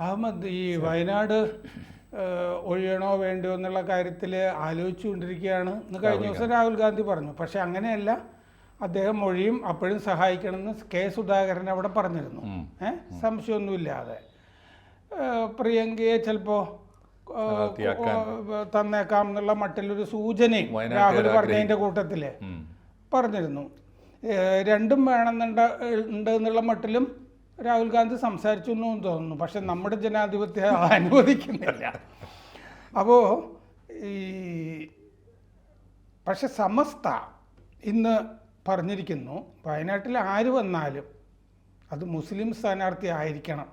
അഹമ്മദ് ഈ വയനാട് ഒഴിയണോ വേണ്ടോ എന്നുള്ള കാര്യത്തിൽ ആലോചിച്ചുകൊണ്ടിരിക്കുകയാണ് എന്ന് കഴിഞ്ഞ ദിവസം രാഹുൽ ഗാന്ധി പറഞ്ഞു. പക്ഷെ അങ്ങനെയല്ല. അദ്ദേഹം ഒഴിയും അപ്പോഴും സഹായിക്കണമെന്ന് കെ സുധാകരൻ അവിടെ പറഞ്ഞിരുന്നു. ഏഹ് സംശയമൊന്നുമില്ലാതെ. പ്രിയങ്കയെ ചിലപ്പോൾ തന്നേക്കാം എന്നുള്ള മട്ടിലൊരു സൂചനയും രാഹുൽ പറഞ്ഞതിന്റെ കൂട്ടത്തിൽ പറഞ്ഞിരുന്നു. രണ്ടും വേണമെന്നുണ്ട് ഉണ്ട് എന്നുള്ള മട്ടിലും രാഹുൽ ഗാന്ധി സംസാരിച്ചു എന്നും തോന്നുന്നു. പക്ഷെ നമ്മുടെ ജനാധിപത്യം അനുവദിക്കുന്നില്ല. അപ്പോൾ ഈ പക്ഷെ സമസ്ത ഇന്ന് പറഞ്ഞിരിക്കുന്നു വയനാട്ടിൽ ആര് വന്നാലും അത് മുസ്ലിം സ്ഥാനാർത്ഥി ആയിരിക്കണം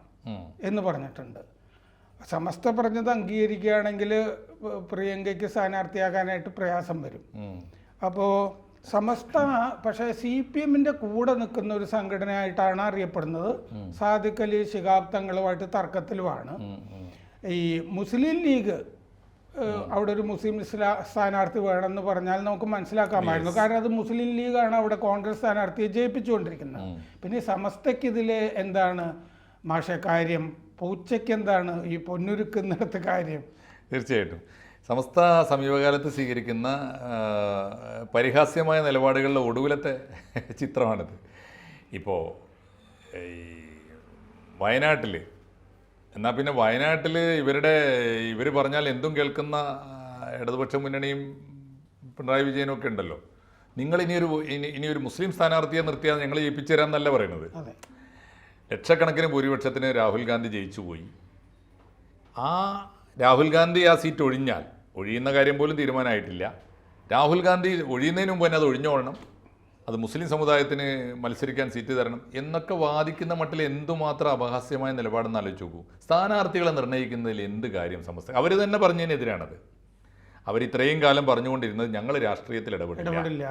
എന്ന് പറഞ്ഞിട്ടുണ്ട്. സമസ്ത പറഞ്ഞത് അംഗീകരിക്കുകയാണെങ്കിൽ പ്രിയങ്കയ്ക്ക് സ്ഥാനാർത്ഥിയാകാനായിട്ട് പ്രയാസം വരും. അപ്പോൾ സമസ്ത പക്ഷേ സി പി എമ്മിന്റെ കൂടെ നിൽക്കുന്ന ഒരു സംഘടനയായിട്ടാണ് അറിയപ്പെടുന്നത്. അലി ശിഹാബ് തങ്ങളുമായിട്ട് തർക്കത്തിലുമാണ്. ഈ മുസ്ലിം ലീഗ് അവിടെ ഒരു മുസ്ലിം സ്ഥാനാർത്ഥി വേണമെന്ന് പറഞ്ഞാൽ നമുക്ക് മനസ്സിലാക്കാമായിരുന്നു. കാരണം അത് മുസ്ലിം ലീഗാണ് അവിടെ കോൺഗ്രസ് സ്ഥാനാർത്ഥിയെ ജയിപ്പിച്ചുകൊണ്ടിരിക്കുന്നത്. പിന്നെ സമസ്തക്കിതിലെ സമസ്തയ്ക്ക് എന്താണ് മാഷ കാര്യം? പൂച്ചയ്ക്ക് എന്താണ് ഈ പൊന്നുരുക്കുന്നിടത്ത് കാര്യം? തീർച്ചയായിട്ടും. സമസ്ത സമീപകാലത്ത് സ്വീകരിക്കുന്ന പരിഹാസ്യമായ നിലപാടുകളുടെ ഒടുവിലത്തെ ചിത്രമാണിത്. ഇപ്പോൾ ഈ വയനാട്ടിൽ എന്നാൽ പിന്നെ വയനാട്ടിൽ ഇവരുടെ ഇവർ പറഞ്ഞാൽ എന്തും കേൾക്കുന്ന ഇടതുപക്ഷ മുന്നണിയും പിണറായി വിജയനും ഒക്കെ ഉണ്ടല്ലോ. നിങ്ങൾ ഇനിയൊരു ഇനി ഇനിയൊരു മുസ്ലിം സ്ഥാനാർത്ഥിയെ നിർത്തിയാൽ ഞങ്ങൾ ജയിപ്പിച്ചു തരാമെന്നല്ല പറയുന്നത്? ലക്ഷക്കണക്കിന് ഭൂരിപക്ഷത്തിന് രാഹുൽ ഗാന്ധി ജയിച്ചു പോയി ആ രാഹുൽ ഗാന്ധി ആ സീറ്റ് ഒഴിഞ്ഞാൽ ഒഴിയുന്ന കാര്യം പോലും തീരുമാനമായിട്ടില്ല. രാഹുൽ ഗാന്ധി ഒഴിയുന്നതിന് മുമ്പ് തന്നെ അത് ഒഴിഞ്ഞോളണം. അത് മുസ്ലിം സമുദായത്തിന് മത്സരിക്കാൻ സീറ്റ് തരണം എന്നൊക്കെ വാദിക്കുന്ന മട്ടിൽ എന്തുമാത്രം അപഹാസ്യമായ നിലപാടെന്ന് ആലോചിച്ച് നോക്കൂ. സ്ഥാനാർത്ഥികളെ നിർണയിക്കുന്നതിൽ എന്ത് കാര്യം സമസ്ത? അവർ തന്നെ പറഞ്ഞതിനെതിരാണത്. അവർ ഇത്രയും കാലം പറഞ്ഞുകൊണ്ടിരുന്നത് ഞങ്ങൾ രാഷ്ട്രീയത്തിൽ ഇടപെടില്ല. ഇടപെടില്ല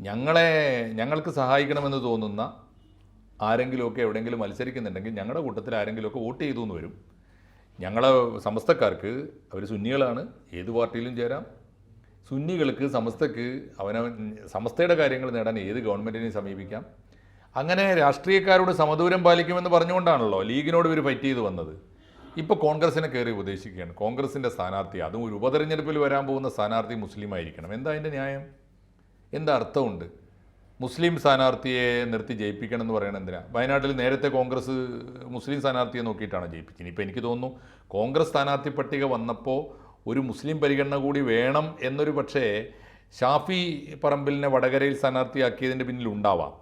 ഞങ്ങളെ ഞങ്ങൾക്ക് സഹായിക്കണമെന്ന് തോന്നുന്ന ആരെങ്കിലുമൊക്കെ എവിടെയെങ്കിലും മത്സരിക്കുന്നുണ്ടെങ്കിൽ ഞങ്ങളുടെ കൂട്ടത്തിൽ ആരെങ്കിലുമൊക്കെ വോട്ട് ചെയ്തു എന്ന് വരും. ഞങ്ങളെ സമസ്തക്കാർക്ക് അവർ സുന്നികളാണ് ഏത് പാർട്ടിയിലും ചേരാം. സുന്നികൾക്ക് സമസ്തക്ക് അവനവൻ സമസ്തയുടെ കാര്യങ്ങൾ നേടാൻ ഏത് ഗവൺമെന്റിനെയും സമീപിക്കാം. അങ്ങനെ രാഷ്ട്രീയക്കാരോട് സമദൂരം പാലിക്കുമെന്ന് പറഞ്ഞുകൊണ്ടാണല്ലോ ലീഗിനോട് ഇവർ ഫൈറ്റ് ചെയ്ത് വന്നത്. ഇപ്പോൾ കോൺഗ്രസിനെ കയറി ഉപദേശിക്കുകയാണ്. കോൺഗ്രസിന്റെ സ്ഥാനാർത്ഥി അതും ഒരു ഉപതെരഞ്ഞെടുപ്പിൽ വരാൻ പോകുന്ന സ്ഥാനാർത്ഥി മുസ്ലിം ആയിരിക്കണം. എന്താ അതിന്റെ ന്യായം? എന്താ അർത്ഥമുണ്ട്? മുസ്ലിം സ്ഥാനാർത്ഥിയെ നിർത്തി ജയിപ്പിക്കണം എന്ന് പറയണത് എന്തിനാ? വയനാട്ടിൽ നേരത്തെ കോൺഗ്രസ് മുസ്ലിം സ്ഥാനാർത്ഥിയെ നോക്കിയിട്ടാണ് ജയിപ്പിച്ചത്. ഇപ്പം എനിക്ക് തോന്നുന്നു കോൺഗ്രസ് സ്ഥാനാർത്ഥി പട്ടിക വന്നപ്പോൾ ഒരു മുസ്ലിം പരിഗണന കൂടി വേണം എന്നൊരു പക്ഷേ ഷാഫി പറമ്പിലിനെ വടകരയിൽ സ്ഥാനാർത്ഥിയാക്കിയതിന്റെ പിന്നിൽ ഉണ്ടാവാം.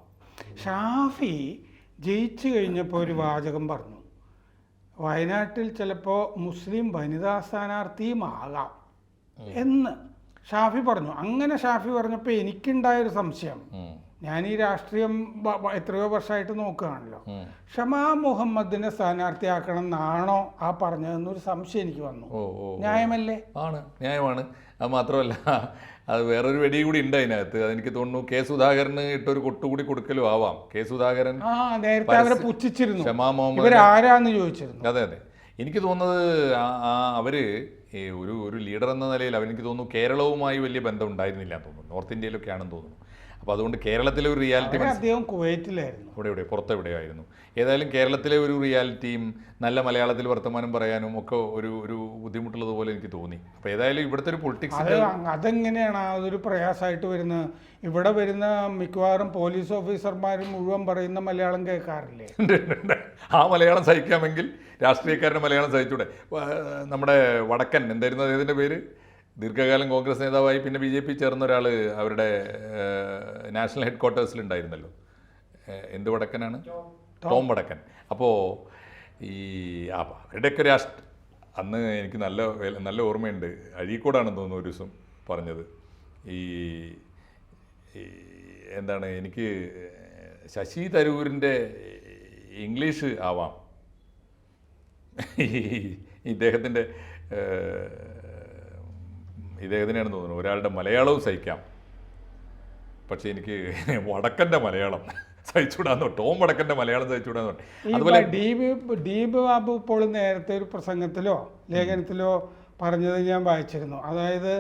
ഷാഫി ജയിച്ചു കഴിഞ്ഞപ്പോൾ ഒരു വാചകം പറഞ്ഞു. വയനാട്ടിൽ ചിലപ്പോൾ മുസ്ലിം വനിതാ സ്ഥാനാർത്ഥിയും ആകാം എന്ന് ഷാഫി പറഞ്ഞു. അങ്ങനെ ഷാഫി പറഞ്ഞപ്പോൾ എനിക്കുണ്ടായൊരു സംശയം. ഞാൻ ഈ രാഷ്ട്രീയം എത്രയോ വർഷമായിട്ട് നോക്കുകയാണല്ലോ. ഷമാ മുഹമ്മദിനെ സ്ഥാനാർത്ഥിയാക്കണം എന്നാണോ ആ പറഞ്ഞതെന്നൊരു സംശയം എനിക്ക് വന്നു. ന്യായമല്ലേ? ആണ് ന്യായമാണ്. അത് മാത്രമല്ല അത് വേറൊരു വെടി കൂടി ഉണ്ട് അതിനകത്ത്. അതെനിക്ക് തോന്നുന്നു കെ സുധാകരന് ഇട്ടൊരു കൊട്ടുകൂടി കൊടുക്കലും ആവാം. കെ സുധാകരൻ നേരത്തെ അവരെ പുച്ഛിച്ചിരുന്നു. ഷമാ മുഹമ്മദ് ഇവരാരാന്ന് ചോദിച്ചിരുന്നു. അതെ അതെ. എനിക്ക് തോന്നുന്നത് അവർ ഒരു ഒരു ലീഡർ എന്ന നിലയിൽ അവനെനിക്ക് തോന്നുന്നു കേരളവുമായി വലിയ ബന്ധം ഉണ്ടായിരുന്നില്ല. തോന്നുന്നു നോർത്ത് ഇന്ത്യയിലൊക്കെയാണെന്ന് തോന്നുന്നു. അപ്പോൾ അതുകൊണ്ട് കേരളത്തിലെ ഒരു റിയാലിറ്റി അദ്ദേഹം കുവൈറ്റിലായിരുന്നു. ഇവിടെ ഇവിടെ പുറത്ത് എവിടെയായിരുന്നു? ഏതായാലും കേരളത്തിലെ ഒരു റിയാലിറ്റിയും നല്ല മലയാളത്തിൽ വർത്തമാനം പറയാനും ഒക്കെ ഒരു ഒരു ബുദ്ധിമുട്ടുള്ളതുപോലെ എനിക്ക് തോന്നി. അപ്പോൾ ഏതായാലും ഇവിടുത്തെ ഒരു പൊളിറ്റിക്സ് അതെങ്ങനെയാണ് അതൊരു പ്രയാസമായിട്ട് വരുന്നത്? ഇവിടെ വരുന്ന മിക്കവാറും പോലീസ് ഓഫീസർമാരും മുഴുവൻ പറയുന്ന മലയാളം കേൾക്കാറില്ലേ? ആ മലയാളം സഹിക്കാമെങ്കിൽ രാഷ്ട്രീയക്കാരുടെ മലയാളം സഹിച്ചൂടെ. നമ്മുടെ വടക്കൻ എന്തായിരുന്നു അദ്ദേഹത്തിന്റെ പേര്? ദീർഘകാലം കോൺഗ്രസ് നേതാവായി പിന്നെ ബി ജെ പി ചേർന്ന ഒരാൾ അവരുടെ നാഷണൽ ഹെഡ് ക്വാർട്ടേഴ്സിലുണ്ടായിരുന്നല്ലോ എന്ത് വടക്കനാണ്? ടോം. വടക്കൻ. അപ്പോൾ ഈ അവരുടെയൊക്കെ രാഷ്ട്ര അന്ന് എനിക്ക് നല്ല നല്ല ഓർമ്മയുണ്ട്. അഴീക്കോടാണെന്ന് തോന്നുന്നു ഒരു ദിവസം പറഞ്ഞത്. ഈ എന്താണ് എനിക്ക് ശശി തരൂരിന്റെ ഇംഗ്ലീഷ് ആവാം. ഈ ഇദ്ദേഹത്തിന്റെ ഇദ്ദേഹത്തിനാണ് തോന്നുന്നത്. ഒരാളുടെ മലയാളവും സഹിക്കാം. പക്ഷെ എനിക്ക് വടക്കന്റെ മലയാളം സഹിച്ചുകൂടാന്ന് ടോം വടക്കന്റെ മലയാളം സഹിച്ചുവിടാന്ന് പറഞ്ഞു അതുപോലെ ഡീപ് ഡീപ് ബാബു ഇപ്പോൾ നേരത്തെ ഒരു പ്രസംഗത്തിലോ ലേഖനത്തിലോ പറഞ്ഞത് ഞാൻ വായിച്ചിരുന്നു. അതായത്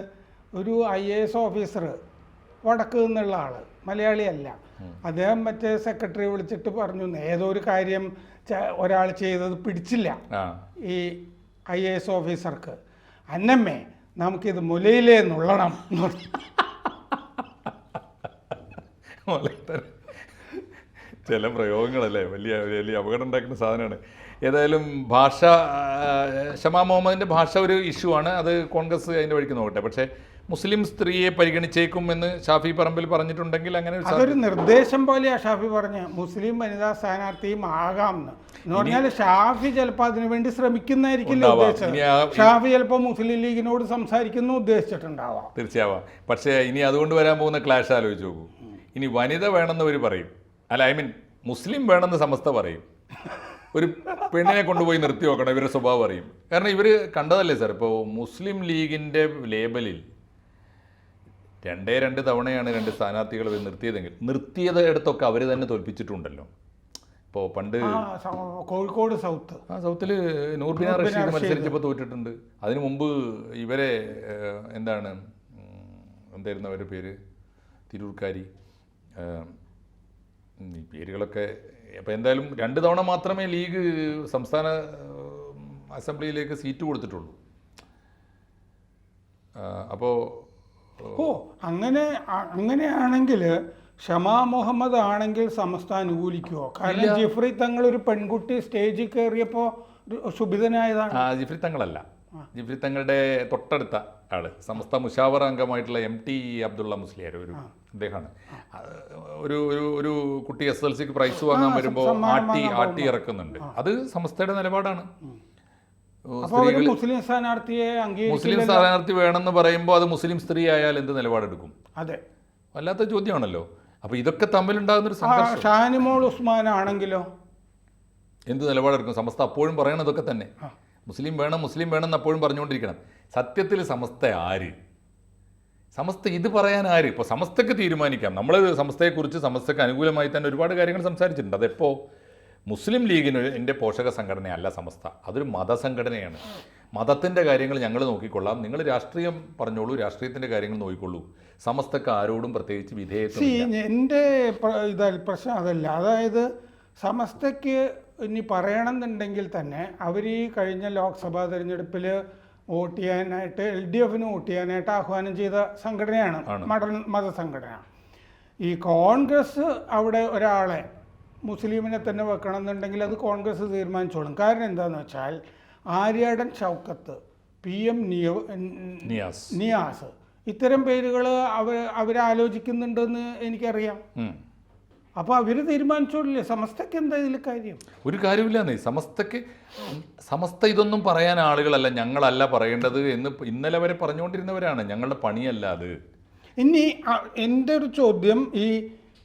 ഒരു ഐ എ എസ് ഓഫീസർ വടക്ക് നിന്നുള്ള ആൾ മലയാളിയല്ല. അദ്ദേഹം മറ്റേ സെക്രട്ടറി വിളിച്ചിട്ട് പറഞ്ഞു ഏതോ ഒരു കാര്യം ഒരാൾ ചെയ്തത് പിടിച്ചില്ല ഈ ഐ എ എസ് ഓഫീസർക്ക്. അന്നമ്മേ നമുക്കിത് മുലയിലേ നുള്ളണം ചില പ്രയോഗങ്ങളല്ലേ? വലിയ വലിയ അപകടം ഉണ്ടാക്കുന്ന സാധനമാണ്. ഏതായാലും ഭാഷ ഷമാ മുഹമ്മദിന്റെ ഭാഷ ഒരു ഇഷ്യൂ ആണ്. അത് കോൺഗ്രസ് അതിന്റെ വഴിക്ക് നോക്കട്ടെ. പക്ഷേ മുസ്ലിം സ്ത്രീയെ പരിഗണിച്ചേക്കും എന്ന് ഷാഫി പറമ്പിൽ പറഞ്ഞിട്ടുണ്ടെങ്കിൽ അങ്ങനെ ഒരു അതൊരു നിർദ്ദേശം പോലെയാണ് ഷാഫി പറഞ്ഞ. മുസ്ലിം വനിതാ സ്ഥാനാർത്ഥിയും ആകാം എന്ന് പറഞ്ഞാൽ ഷാഫി ചിലപ്പോൾ അതിനുവേണ്ടി ശ്രമിക്കുന്നതായിരിക്കില്ല ഉണ്ടാവാം. ഉദ്ദേശിച്ചത് ഷാഫി ചിലപ്പോൾ മുസ്ലിം ലീഗിനോട് സംസാരിക്കുന്നു ഉദ്ദേശിച്ചിട്ടുണ്ടാവാം. തീർച്ചയാവാം. പക്ഷേ ഇനി അതുകൊണ്ട് വരാൻ പോകുന്ന ക്ലാഷ് ആലോചിച്ച് നോക്കൂ. ഇനി വനിത വേണമെന്ന് അവർ പറയും. അല്ല ഐ മീൻ മുസ്ലിം വേണമെന്ന് സമസ്ത പറയും. ഒരു പെണ്ണിനെ കൊണ്ടുപോയി നിർത്തി നോക്കണം ഇവരുടെ സ്വഭാവം അറിയും. കാരണം ഇവർ കണ്ടതല്ലേ സാർ ഇപ്പോൾ മുസ്ലിം ലീഗിന്റെ ലേബലിൽ രണ്ടേ രണ്ട് തവണയാണ് രണ്ട് സ്ഥാനാർത്ഥികൾ നിർത്തിയതെങ്കിൽ. നിർത്തിയത് ഇടത്തൊക്കെ അവർ തന്നെ തോൽപ്പിച്ചിട്ടുണ്ടല്ലോ. ഇപ്പോൾ പണ്ട് കോഴിക്കോട് സൗത്ത്. ആ സൗത്തിൽ നൂർബിന റഷീദ്. മത്സരിച്ചപ്പോൾ തോറ്റിട്ടുണ്ട്. അതിനു മുമ്പ് ഇവരെ എന്താണ് എന്തായിരുന്നു അവരുടെ പേര്? തിരൂർക്കാരി. ഈ പേരുകളൊക്കെ അപ്പോൾ എന്തായാലും രണ്ട് തവണ മാത്രമേ ലീഗ് സംസ്ഥാന അസംബ്ലിയിലേക്ക് സീറ്റ് കൊടുത്തിട്ടുള്ളൂ. അപ്പോൾ ഓ അങ്ങനെ അങ്ങനെയാണെങ്കിൽ ഷമാ മുഹമ്മദ് ആണെങ്കിൽ സമസ്ത അനുകൂലിക്കുമോ കാരണം ജിഫ്രി തങ്ങൾ ഒരു പെൺകുട്ടി സ്റ്റേജിൽ കയറിയപ്പോൾ ശുഭിതനായതാണ് ജിഫ്രി തങ്ങളല്ല. ജിഫ്രി തങ്ങളുടെ തൊട്ടടുത്ത ആൾ. സമസ്ത മുഷാവർ അംഗമായിട്ടുള്ള എം ടി അബ്ദുള്ള മുസ്ലിയാർ ഒരു അദ്ദേഹമാണ് ഒരു ഒരു ഒരു കുട്ടി എസ് എൽ സിക്ക് പ്രൈസ് വാങ്ങാൻ വരുമ്പോൾ ആട്ടി ആട്ടി ഇറക്കുന്നുണ്ട്. അത് സമസ്തയുടെ നിലപാടാണ്. മുസ്ലിം സ്ഥാനാർത്ഥിയെ മുസ്ലിം സ്ഥാനാർത്ഥി വേണമെന്ന് പറയുമ്പോൾ അത് മുസ്ലിം സ്ത്രീ ആയാൽ എന്ത് നിലപാടെടുക്കും? അതെ. വല്ലാത്ത ചോദ്യമാണല്ലോ. അപ്പൊ ഇതൊക്കെ തമ്മിലുണ്ടാകുന്ന ഒരു സംഘർഷം. ഷാനിമോൾ ഉസ്മാൻ ആണെങ്കിലോ? എന്ത് നിലപാടെടുക്കും? സമസ്ത അപ്പോഴും പറയണതൊക്കെ തന്നെ. മുസ്ലിം വേണം മുസ്ലിം വേണം എന്ന് അപ്പോഴും പറഞ്ഞുകൊണ്ടിരിക്കണം. സത്യത്തിൽ സമസ്ത ആര്? സമസ്ത ഇത് പറയാൻ ആര്? ഇപ്പോൾ സമസ്തക്ക് തീരുമാനിക്കാം. നമ്മൾ സമസ്തയെക്കുറിച്ച് സമസ്തക്ക് അനുകൂലമായി തന്നെ ഒരുപാട് കാര്യങ്ങൾ സംസാരിച്ചിട്ടുണ്ട്. അതെപ്പോൾ മുസ്ലിം ലീഗിന് എന്റെ പോഷക സംഘടനയല്ല സമസ്ത. അതൊരു മതസംഘടനയാണ്. മതത്തിന്റെ കാര്യങ്ങൾ ഞങ്ങൾ നോക്കിക്കൊള്ളാം. നിങ്ങൾ രാഷ്ട്രീയം പറഞ്ഞോളൂ രാഷ്ട്രീയത്തിന്റെ കാര്യങ്ങൾ നോക്കിക്കൊള്ളൂ. സമസ്തക്ക് ആരോടും പ്രത്യേകിച്ച് വിധേയത്വം എന്റെ ഇതായി പ്രശ്നം അതല്ല. അതായത് സമസ്തയ്ക്ക് ഇനി പറയണമെന്നുണ്ടെങ്കിൽ തന്നെ അവർ ഈ കഴിഞ്ഞ ലോക്സഭാ തെരഞ്ഞെടുപ്പിൽ വോട്ട് ചെയ്യാനായിട്ട് എൽ ഡി എഫിന് വോട്ട് ചെയ്യാനായിട്ട് ആഹ്വാനം ചെയ്ത സംഘടനയാണ് മത മതസംഘടന. ഈ കോൺഗ്രസ് അവിടെ ഒരാളെ മുസ്ലിമിനെ തന്നെ വെക്കണം എന്നുണ്ടെങ്കിൽ അത് കോൺഗ്രസ് തീരുമാനിച്ചോളും. കാരണം എന്താണെന്ന് വെച്ചാൽ ആര്യാടൻ ഷൗക്കത്ത് പി എം നിയോ നിയാസ്. നിയാസ്. ഇത്തരം പേരുകൾ അവർ അവരാലോചിക്കുന്നുണ്ടെന്ന് എനിക്കറിയാം. അപ്പോൾ അവർ തീരുമാനിച്ചോളില്ലേ? സമസ്തയ്ക്ക് എന്താ ഇതിൽ കാര്യം? ഒരു കാര്യമില്ലെന്നേ സമസ്തയ്ക്ക് സമസ്ത ഇതൊന്നും പറയാൻ ആളുകളല്ല ഞങ്ങളല്ല പറയേണ്ടത് എന്ന് ഇന്നലെ വരെ പറഞ്ഞുകൊണ്ടിരുന്നവരാണ്. ഞങ്ങളുടെ പണിയല്ല അത്. ഇനി എന്റെ ഒരു ചോദ്യം ഈ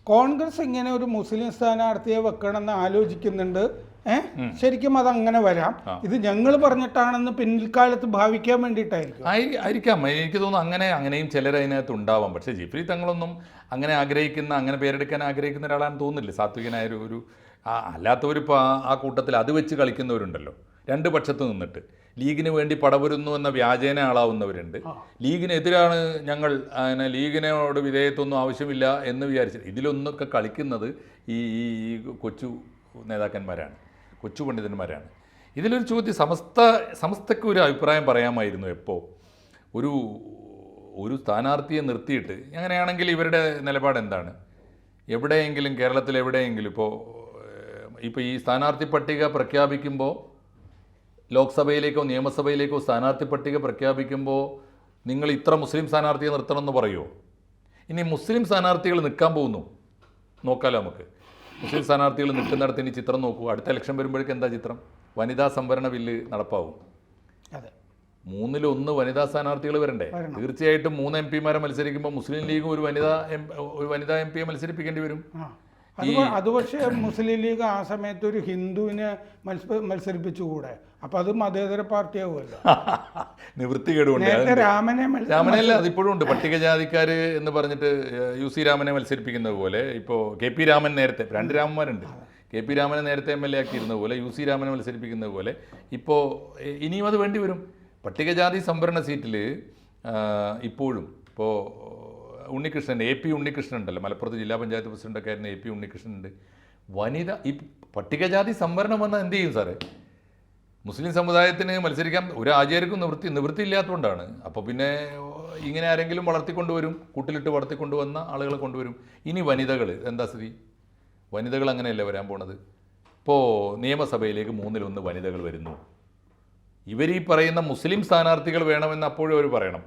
കോൺഗ്രസ് ഇങ്ങനെ ഒരു മുസ്ലിം സ്ഥാനാർത്ഥിയെ വെക്കണമെന്ന് ആലോചിക്കുന്നുണ്ട്. ഏഹ് ശരിക്കും അത് അങ്ങനെ വരാം ഇത് ഞങ്ങൾ പറഞ്ഞിട്ടാണെന്ന് പിൻകാലത്ത് ഭാവിക്കാൻ വേണ്ടിയിട്ടായിരിക്കും. ആയി- ആയിരിക്കാം. എനിക്ക് തോന്നുന്നു അങ്ങനെ അങ്ങനെയും ചിലർ അതിനകത്ത് ഉണ്ടാവാം. പക്ഷേ ജിഫ്രി തങ്ങളൊന്നും അങ്ങനെ ആഗ്രഹിക്കുന്ന അങ്ങനെ പേരെടുക്കാൻ ആഗ്രഹിക്കുന്ന ഒരാളാണെന്ന് തോന്നുന്നില്ല. സാത്വികനായ ഒരു അല്ലാത്തവരിപ്പോൾ ആ കൂട്ടത്തിൽ അത് വെച്ച് കളിക്കുന്നവരുണ്ടല്ലോ. രണ്ട് പക്ഷത്ത് നിന്നിട്ട്. ലീഗിന് വേണ്ടി പടപുരുന്നു എന്ന വ്യാജേന ആളാവുന്നവരുണ്ട്. ലീഗിനെതിരാണ് ഞങ്ങൾ അങ്ങനെ ലീഗിനോട് വിധേയത്വമൊന്നും ആവശ്യമില്ല എന്ന് വിചാരിച്ചത്. ഇതിലൊന്നൊക്കെ കളിക്കുന്നത് ഈ ഈ കൊച്ചു നേതാക്കന്മാരാണ് കൊച്ചു പണ്ഡിതന്മാരാണ്. ഇതിലൊരു ചോദ്യം സമസ്ത സമസ്തയ്ക്ക് ഒരു അഭിപ്രായം പറയാമായിരുന്നു എപ്പോൾ ഒരു ഒരു സ്ഥാനാർത്ഥിയെ നിർത്തിയിട്ട് അങ്ങനെയാണെങ്കിൽ ഇവരുടെ നിലപാട് എന്താണ്? എവിടെയെങ്കിലും കേരളത്തിൽ എവിടെയെങ്കിലും ഇപ്പോൾ ഇപ്പോൾ ഈ സ്ഥാനാർത്ഥി പട്ടിക പ്രഖ്യാപിക്കുമ്പോൾ ലോക്സഭയിലേക്കോ നിയമസഭയിലേക്കോ സ്ഥാനാർത്ഥി പട്ടിക പ്രഖ്യാപിക്കുമ്പോൾ നിങ്ങൾ ഇത്ര മുസ്ലിം സ്ഥാനാർത്ഥിയെ നിർത്തണമെന്ന് പറയുമോ ഇനി മുസ്ലിം സ്ഥാനാർത്ഥികൾ നിൽക്കാൻ പോകുന്നു. നോക്കാലോ നമുക്ക്. മുസ്ലിം സ്ഥാനാർത്ഥികൾ നിൽക്കുന്നിടത്ത് ഇനി ചിത്രം നോക്കൂ. അടുത്ത ഇലക്ഷൻ വരുമ്പോഴേക്കും എന്താ ചിത്രം? വനിതാ സംവരണ ബില്ല് നടപ്പാവും. അതെ. മൂന്നിലൊന്ന് വനിതാ സ്ഥാനാർത്ഥികൾ വരണ്ടേ? തീർച്ചയായിട്ടും മൂന്ന് എം പിമാരെ മത്സരിക്കുമ്പോൾ മുസ്ലിം ലീഗും ഒരു വനിതാ എം ഒരു വനിതാ എം പിയെ മത്സരിപ്പിക്കേണ്ടി വരും. അത് പക്ഷേ മുസ്ലിം ലീഗ് ആ സമയത്ത് ഒരു ഹിന്ദുവിനെ മത്സ മത്സരിപ്പിച്ചുകൂടെ? അപ്പൊ അത് മതേതര പാർട്ടിയാവുമല്ലോ. നിവൃത്തി കേടുകൊണ്ട് രാമനെ രാമനല്ല അതിപ്പോഴും ഉണ്ട്. പട്ടികജാതിക്കാർ എന്ന് പറഞ്ഞിട്ട് യു സി രാമനെ മത്സരിപ്പിക്കുന്നത് പോലെ ഇപ്പോൾ കെ പി രാമൻ നേരത്തെ രണ്ട് രാമന്മാരുണ്ട്. കെ പി രാമനെ നേരത്തെ എം എൽ എ ആക്കിയിരുന്നത് പോലെ യു സി രാമനെ മത്സരിപ്പിക്കുന്നത് പോലെ ഇപ്പോൾ ഇനിയും അത് വേണ്ടി വരും. പട്ടികജാതി സംവരണ സീറ്റിൽ ഇപ്പോഴും ഇപ്പോൾ ഉണ്ണികൃഷ്ണൻ എ പി ഉണ്ണികൃഷ്ണൻ ഉണ്ടല്ലോ. മലപ്പുറത്ത് ജില്ലാ പഞ്ചായത്ത് പ്രസിഡന്റൊക്കെ ആയിരുന്ന എ പി ഉണ്ണികൃഷ്ണൻ ഉണ്ട്. വനിത ഈ പട്ടികജാതി സംവരണം വന്നാൽ എന്ത് ചെയ്യും സാറേ? മുസ്ലിം സമുദായത്തിന് മത്സരിക്കാൻ ഒരു ആചാര്യക്കും നിവൃത്തി നിവൃത്തി ഇല്ലാത്തതുകൊണ്ടാണ് അപ്പോൾ പിന്നെ ഇങ്ങനെ ആരെങ്കിലും വളർത്തിക്കൊണ്ടുവരും കൂട്ടിലിട്ട് വളർത്തിക്കൊണ്ടുവന്ന ആളുകളെ കൊണ്ടുവരും. ഇനി വനിതകൾ എന്താ സ്ഥിതി? വനിതകൾ അങ്ങനെയല്ല വരാൻ പോണത്? ഇപ്പോൾ നിയമസഭയിലേക്ക് മൂന്നിലൊന്ന് വനിതകൾ വരുന്നു. ഇവർ ഈ പറയുന്ന മുസ്ലിം സ്ഥാനാർത്ഥികൾ വേണമെന്ന് അപ്പോഴും അവർ പറയണം.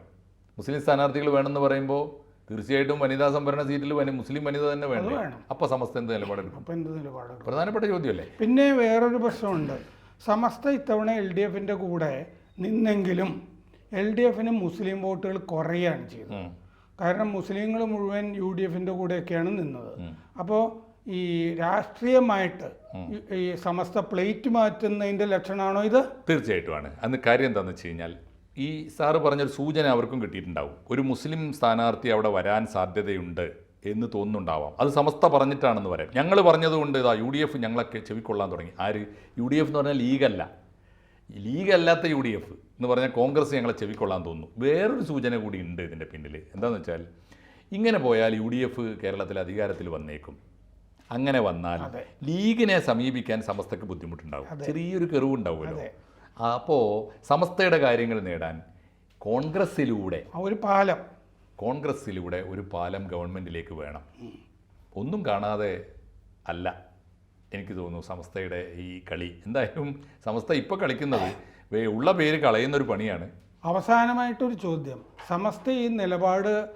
മുസ്ലിം സ്ഥാനാർത്ഥികൾ വേണമെന്ന് പറയുമ്പോൾ തീർച്ചയായിട്ടും വനിതാ സംവരണ സീറ്റിൽ മുസ്ലിം വനിത തന്നെ വേണം. അപ്പൊ അപ്പോൾ സമസ്ത എന്ത് നിലപാടെടുക്കും? അപ്പം എന്ത് നിലപാടുകൾ പ്രധാനപ്പെട്ട ചോദ്യമല്ലേ? പിന്നെ വേറൊരു പ്രശ്നമുണ്ട്. സമസ്ത ഇത്തവണ എൽ ഡി എഫിന്റെ കൂടെ നിന്നെങ്കിലും എൽ ഡി എഫിന് മുസ്ലിം വോട്ടുകൾ കുറയുകയാണ് ചെയ്തത്. കാരണം മുസ്ലിങ്ങൾ മുഴുവൻ യു ഡി എഫിന്റെ കൂടെയൊക്കെയാണ് നിന്നത്. അപ്പോൾ ഈ രാഷ്ട്രീയമായിട്ട് ഈ- ഈ സമസ്ത പ്ലേറ്റ് മാറ്റുന്നതിന്റെ ലക്ഷണമാണോ ഇത്? തീർച്ചയായിട്ടുമാണ് അന്ന് കാര്യം എന്താണെന്ന് വെച്ച് കഴിഞ്ഞാൽ ഈ സാറ് പറഞ്ഞൊരു സൂചന അവർക്കും കിട്ടിയിട്ടുണ്ടാവും. ഒരു മുസ്ലിം സ്ഥാനാർത്ഥി അവിടെ വരാൻ സാധ്യതയുണ്ട് എന്ന് തോന്നുന്നുണ്ടാവാം. അത് സമസ്ത പറഞ്ഞിട്ടാണെന്ന് പറയാം. ഞങ്ങൾ പറഞ്ഞതുകൊണ്ട് ഇതാ യു ഡി എഫ് ഞങ്ങളൊക്കെ ചെവിക്കൊള്ളാൻ തുടങ്ങി. ആര്? യു ഡി എഫ് എന്ന് പറഞ്ഞാൽ ലീഗല്ല. ലീഗല്ലാത്ത യു ഡി എഫ് എന്ന് പറഞ്ഞാൽ കോൺഗ്രസ് ഞങ്ങളെ ചെവിക്കൊള്ളാൻ തോന്നുന്നു. വേറൊരു സൂചന കൂടി ഉണ്ട് ഇതിന്റെ പിന്നിൽ എന്താണെന്ന് വെച്ചാൽ ഇങ്ങനെ പോയാൽ യു ഡി എഫ് കേരളത്തിൽ അധികാരത്തിൽ വന്നേക്കും. അങ്ങനെ വന്നാൽ ലീഗിനെ സമീപിക്കാൻ സമസ്തക്ക് ബുദ്ധിമുട്ടുണ്ടാവും. ചെറിയൊരു കെറിവുണ്ടാവുമല്ലോ. അപ്പോൾ സമസ്തയുടെ കാര്യങ്ങൾ നേടാൻ കോൺഗ്രസ്സിലൂടെ ആ ഒരു പാലം. കോൺഗ്രസ്സിലൂടെ ഒരു പാലം ഗവൺമെന്റിലേക്ക് വേണം. ഒന്നും കാണാതെ അല്ല. എനിക്ക് തോന്നുന്നു സമസ്തയുടെ ഈ കളി. എന്തായാലും സമസ്ത ഇപ്പോൾ കളിക്കുന്നത് ഉള്ള പേര് കളയുന്നൊരു പണിയാണ്. അവസാനമായിട്ടൊരു ചോദ്യം. സമസ്ത ഈ നിലപാട്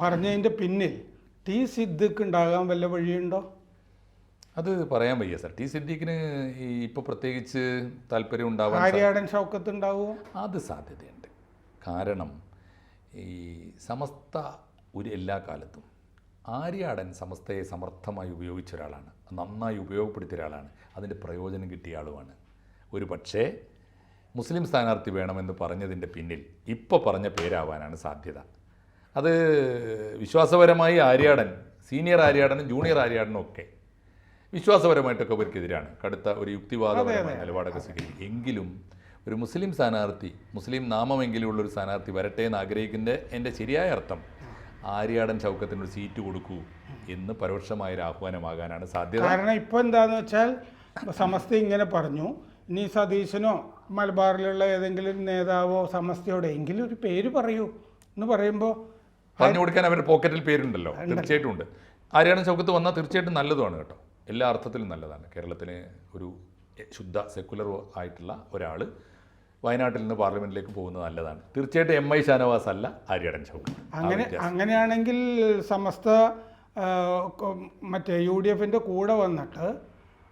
പറഞ്ഞതിന്റെ പിന്നിൽ ടി സിദ്ദിഖ് ഉണ്ടാകാൻ വല്ല വഴിയുണ്ടോ? അത് പറയാൻ വയ്യ സർ. ടി സിദ്ദീഖിന് ഈ ഇപ്പോൾ പ്രത്യേകിച്ച് താല്പര്യം ഉണ്ടാവാൻ ആര്യാടൻ ഷൗക്കത്ത് ഉണ്ടാവും അത് സാധ്യതയുണ്ട്. കാരണം ഈ സമസ്ത ഒരു എല്ലാ കാലത്തും ആര്യാടൻ സമസ്തയെ സമർത്ഥമായി ഉപയോഗിച്ച ഒരാളാണ്. നന്നായി ഉപയോഗപ്പെടുത്തിയ ഒരാളാണ്. അതിന്റെ പ്രയോജനം കിട്ടിയ ആളുമാണ്. ഒരു പക്ഷേ മുസ്ലിം സ്ഥാനാർത്ഥി വേണമെന്ന് പറഞ്ഞതിന്റെ പിന്നിൽ ഇപ്പോൾ പറഞ്ഞ പേരാവാനാണ് സാധ്യത. അത് വിശ്വാസപരമായി ആര്യാടൻ സീനിയർ ആര്യാടനും ജൂനിയർ ആര്യാടനും ഒക്കെ വിശ്വാസപരമായിട്ടൊക്കെ അവർക്കെതിരാണ് കടുത്ത ഒരു യുക്തിവാദപരമായ നിലപാടൊക്കെ സ്വീകരിക്കും. എങ്കിലും ഒരു മുസ്ലിം സ്ഥാനാർത്ഥി മുസ്ലിം നാമമെങ്കിലും ഉള്ളൊരു സ്ഥാനാർത്ഥി വരട്ടെ എന്ന് ആഗ്രഹിക്കുന്ന എന്റെ ശരിയായ അർത്ഥം ആര്യാടൻ ചൗക്കത്തിന് ഒരു സീറ്റ് കൊടുക്കൂ എന്ന് പരോക്ഷമായ ഒരു ആഹ്വാനമാകാനാണ് സാധ്യത. കാരണം ഇപ്പോൾ എന്താന്ന് വെച്ചാൽ സമസ്ത ഇങ്ങനെ പറഞ്ഞു. ഇനി സതീശനോ മലബാറിലുള്ള ഏതെങ്കിലും നേതാവോ സമസ്തയോടെ എങ്കിലും ഒരു പേര് പറയൂ എന്ന് പറയുമ്പോൾ പറഞ്ഞു കൊടുക്കാൻ അവരുടെ പോക്കറ്റിൽ പേരുണ്ടല്ലോ. തീർച്ചയായിട്ടും ഉണ്ട്. ആര്യാടൻ ചൗക്കത്ത് വന്നാൽ തീർച്ചയായിട്ടും നല്ലതുമാണ് കേട്ടോ. എല്ലാ അർത്ഥത്തിലും നല്ലതാണ്. കേരളത്തിന് ഒരു ശുദ്ധ സെക്കുലർ ആയിട്ടുള്ള ഒരാൾ വയനാട്ടിൽ നിന്ന് പാർലമെന്റിലേക്ക് പോകുന്നത് നല്ലതാണ്. തീർച്ചയായിട്ടും എം ഐ ഷാനവാസ് അല്ല ആര്യടൻ ചൗക്കത്ത് അങ്ങനെ അങ്ങനെയാണെങ്കിൽ സമസ്ത മറ്റേ യു ഡി എഫിന്റെ കൂടെ വന്നിട്ട്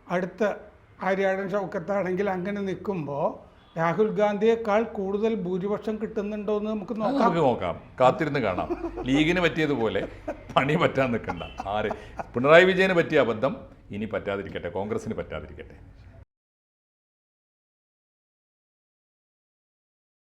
അടുത്ത ആര്യാടൻ ഷൗക്കത്താണെങ്കിൽ അങ്ങനെ നിൽക്കുമ്പോൾ രാഹുൽ ഗാന്ധിയേക്കാൾ കൂടുതൽ ഭൂരിപക്ഷം കിട്ടുന്നുണ്ടോ എന്ന് നമുക്ക് നോക്കാം. നമുക്ക് നോക്കാം. കാത്തിരുന്ന് കാണാം. ലീഗിന് പറ്റിയതുപോലെ പണി പറ്റാൻ നിൽക്കണ്ട. ആര്? പിണറായി വിജയന് പറ്റിയ അബദ്ധം ഇനി പറ്റാതിരിക്കട്ടെ കോൺഗ്രസ്സിന് പറ്റാതിരിക്കട്ടെ.